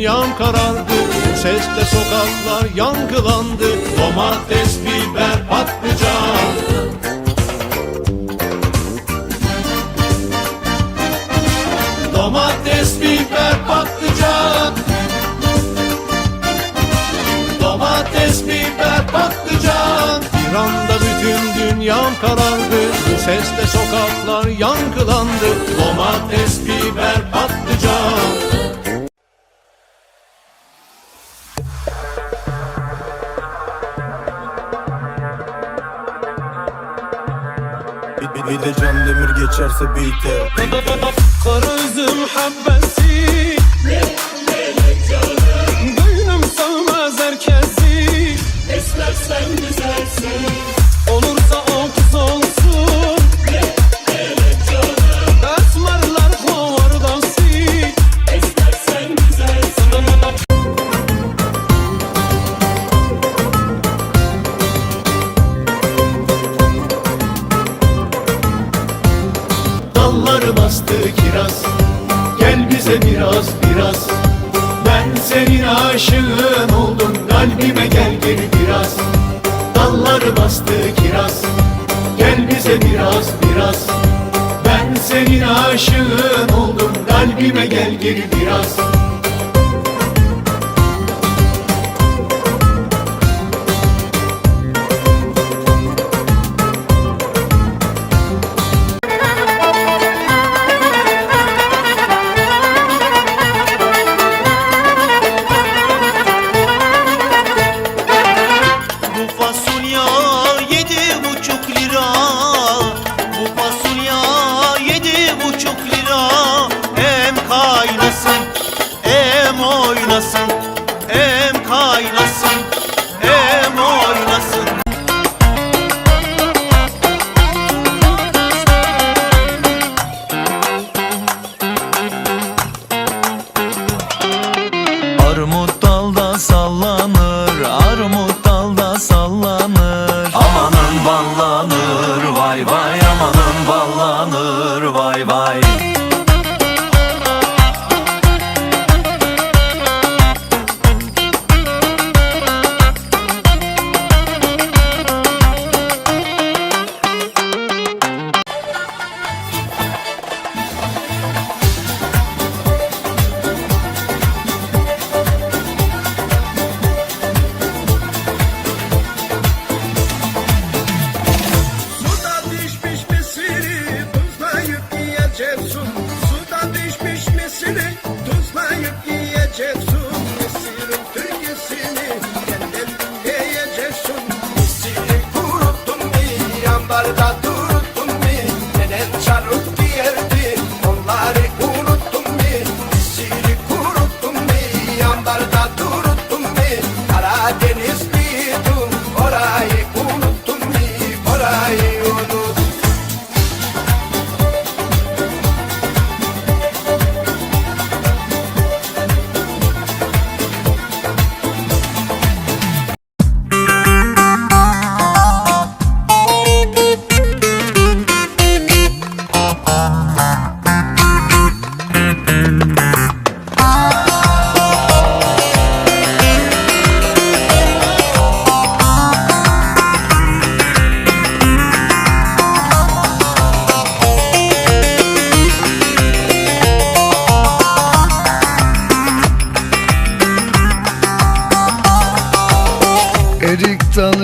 dünyam karardı. Bu sesle sokaklar yankılandı. Domates, biber, patlıcan. Domates, biber, patlıcan. Domates, biber, patlıcan. Bir anda bütün dünyam karardı. Bu sesle sokaklar yankılandı. Domates, biber, patlıcan Bir, bir, de can demir geçerse biter Kara üzüm habbesi biraz Ben senin aşığın oldum Kalbime gel geri biraz. Dalları bastı kiraz Gel bize biraz biraz. Ben senin aşığın oldum Kalbime gel geri biraz Bu fasulye yedi buçuk lira. Bu fasulye yedi buçuk lira. Hem kaynasın hem oynasın Hem kaynasın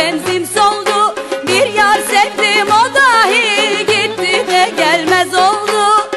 benzin soldu. Bir yar sevdim o dahi gitti de gelmez oldu.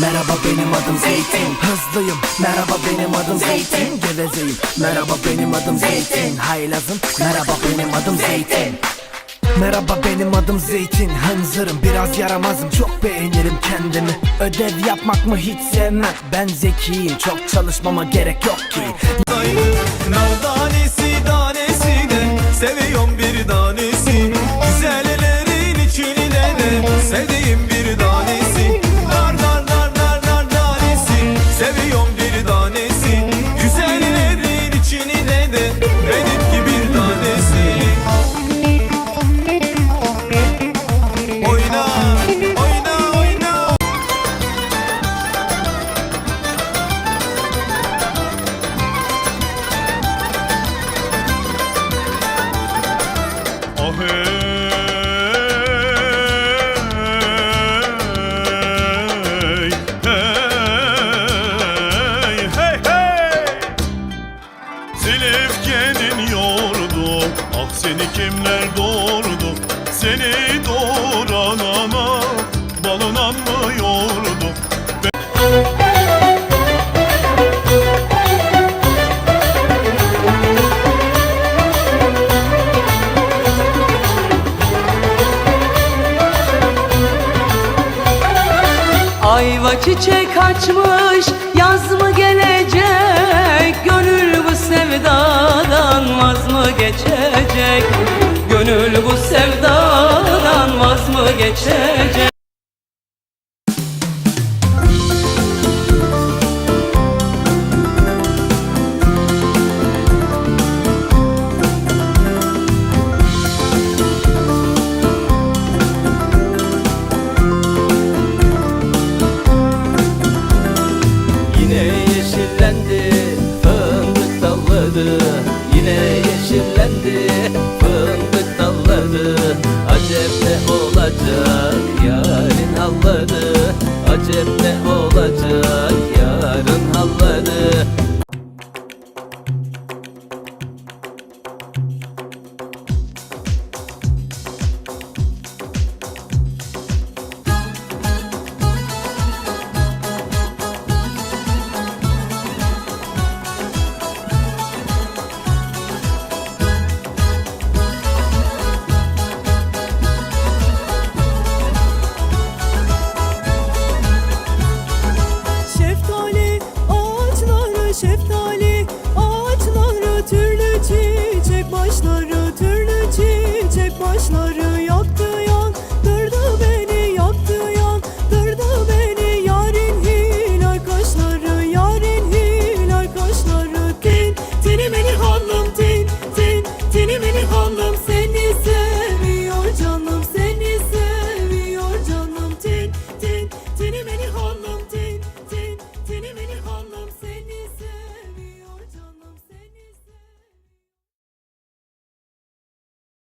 Merhaba benim adım Zeytin. Hızlıyım. Merhaba benim adım Zeytin. Gevezeyim Merhaba benim adım Zeytin. Haylazım. Merhaba benim adım Zeytin Merhaba benim adım Zeytin. Hınzırım biraz yaramazım. Çok beğenirim kendimi. Ödev yapmak mı hiç sevmem. Ben zekiyim çok çalışmama gerek yok ki. Nar kimler doğurdu Seni doğuran ana Balından mı yoğurdu? Ayva çiçek açmış olacak Yarın Allah'ını acem ne olacak? şeftali ağaçları türlü çiçek başları türlü çiçek başları yaktı yandırdı beni yaktı yandırdı beni yarın hilal kaşları yarın hilal kaşları tin tini beni hanım tin tin tini beni hanım sen